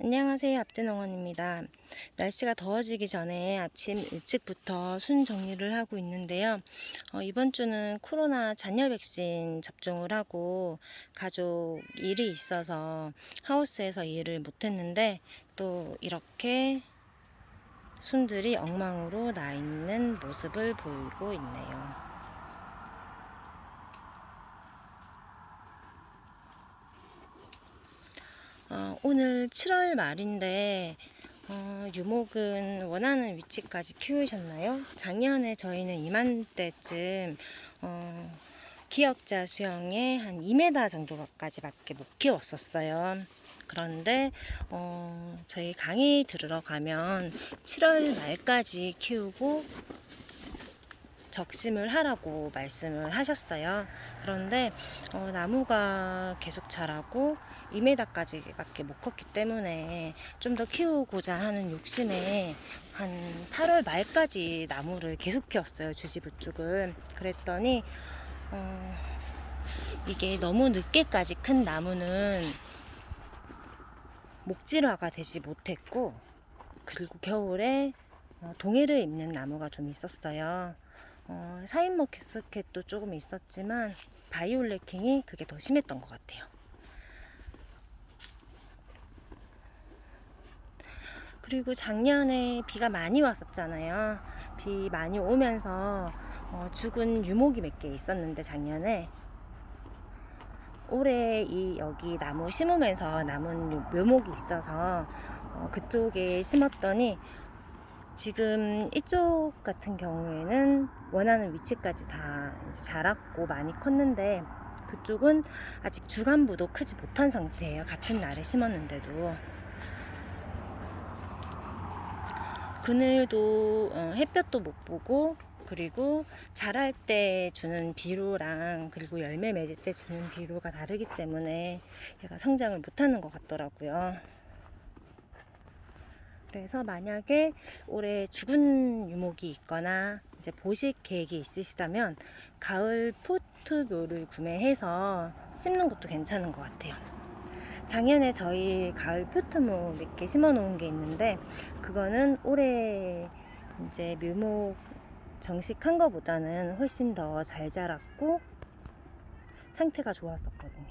안녕하세요. 앞대농원입니다. 날씨가 더워지기 전에 아침 일찍부터 순 정리를 하고 있는데요. 어, 이번 주는 코로나 잔여 백신 접종을 하고 가족 일이 있어서 하우스에서 일을 못했는데 또 이렇게 순들이 엉망으로 나 있는 모습을 보이고 있네요. 어, 오늘 7월 말인데 어, 유목은 원하는 위치까지 키우셨나요? 작년에 저희는 이맘때쯤 어, 기역자 수영에 한 2m 정도까지 밖에 못 키웠었어요. 그런데 어, 저희 강의 들으러 가면 7월 말까지 키우고 적심을 하라고 말씀을 하셨어요. 그런데 어, 나무가 계속 자라고 2m까지밖에 못 컸기 때문에 좀 더 키우고자 하는 욕심에 한 8월 말까지 나무를 계속 키웠어요. 주지부 쪽을. 그랬더니 어, 이게 너무 늦게까지 큰 나무는 목질화가 되지 못했고 그리고 겨울에 어, 동해를 입는 나무가 좀 있었어요. 어, 사인머스켓도 조금 있었지만 바이올레킹이 그게 더 심했던 것 같아요. 그리고 작년에 비가 많이 왔었잖아요. 비 많이 오면서 어, 죽은 유목이 몇 개 있었는데 작년에 올해 이 여기 나무 심으면서 남은 요- 묘목이 있어서 어, 그쪽에 심었더니 지금 이쪽 같은 경우에는 원하는 위치까지 다 이제 자랐고 많이 컸는데 그쪽은 아직 주간부도 크지 못한 상태예요. 같은 날에 심었는데도. 그늘도 어, 햇볕도 못 보고 그리고 자랄 때 주는 비료랑 그리고 열매 맺을 때 주는 비료가 다르기 때문에 얘가 성장을 못하는 것 같더라고요. 그래서 만약에 올해 죽은 유목이 있거나 이제 보식 계획이 있으시다면 가을 포트묘를 구매해서 심는 것도 괜찮은 것 같아요. 작년에 저희 가을 포트묘 몇 개 심어 놓은 게 있는데 그거는 올해 이제 묘목 정식한 거보다는 훨씬 더 잘 자랐고 상태가 좋았었거든요.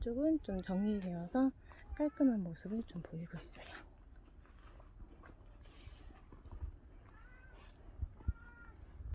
이쪽은 좀 정리되어서 깔끔한 모습을 좀 보이고 있어요.